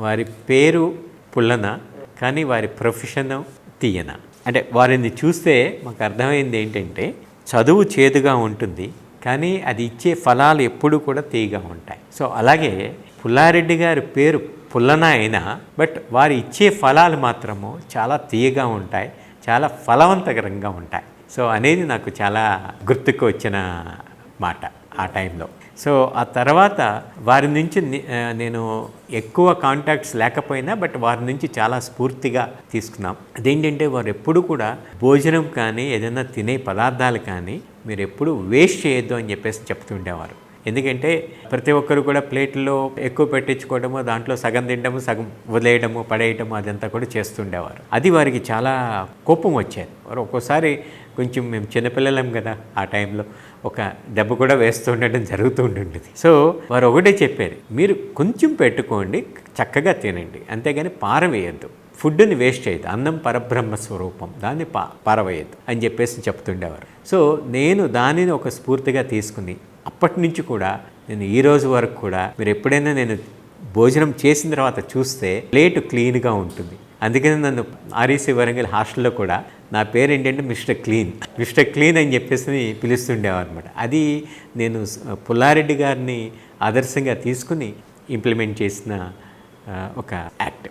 వారి పేరు పుల్లన కానీ వారి ప్రొఫెషన్ తీయన. అంటే వారిని చూస్తే మాకు అర్థమైంది ఏంటంటే చదువు చేదుగా ఉంటుంది కానీ అది ఇచ్చే ఫలాలు ఎప్పుడూ కూడా తీయగా ఉంటాయి. సో అలాగే పుల్లారెడ్డి గారి పేరు పుల్లన అయినా బట్ వారు ఇచ్చే ఫలాలు మాత్రము చాలా తీయగా ఉంటాయి చాలా ఫలవంతకరంగా ఉంటాయి. సో అనేది నాకు చాలా గుర్తుకు వచ్చిన మాట ఆ టైంలో. సో ఆ తర్వాత వారి నుంచి నేను ఎక్కువ కాంటాక్ట్స్ లేకపోయినా బట్ వారి నుంచి చాలా స్ఫూర్తిగా తీసుకున్నాం. అదేంటంటే వారు ఎప్పుడు కూడా భోజనం కానీ ఏదైనా తినే పదార్థాలు కానీ మీరు ఎప్పుడు వేస్ట్ చేయొద్దు అని చెప్పేసి చెప్తుండేవారు ఎందుకంటే ప్రతి ఒక్కరు కూడా ప్లేట్లో ఎక్కువ పెట్టించుకోవడము దాంట్లో సగం తినడము సగం వదిలేయడము పడేయడము అదంతా కూడా చేస్తుండేవారు అది వారికి చాలా కోపం వచ్చేది. వారు ఒక్కోసారి కొంచెం మేము చిన్నపిల్లలం కదా ఆ టైంలో ఒక దెబ్బ కూడా వేస్తూ ఉండడం జరుగుతూ ఉంటుండేది సో వారు ఒకటే చెప్పారు మీరు కొంచెం పెట్టుకోండి చక్కగా తినండి అంతేగాని పారవేయద్దు ఫుడ్ని వేస్ట్ చేయదు అన్నం పరబ్రహ్మ స్వరూపం దాన్ని పా పారవేయద్దు అని చెప్పేసి చెప్తుండేవారు. సో నేను దానిని ఒక స్ఫూర్తిగా తీసుకుని అప్పటి నుంచి కూడా నేను ఈ రోజు వరకు కూడా మీరు ఎప్పుడైనా నేను భోజనం చేసిన తర్వాత చూస్తే ప్లేట్ క్లీన్గా ఉంటుంది. అందుకని నన్ను ఆర్ఈసీ వరంగల్ హాస్టల్లో కూడా నా పేరు ఏంటంటే మిస్టర్ క్లీన్. మిస్టర్ క్లీన్ అని చెప్పేసి పిలుస్తుండేవారు అనమాట అది నేను పుల్లారెడ్డి గారిని ఆదర్శంగా తీసుకుని ఇంప్లిమెంట్ చేసిన ఒక యాక్ట్.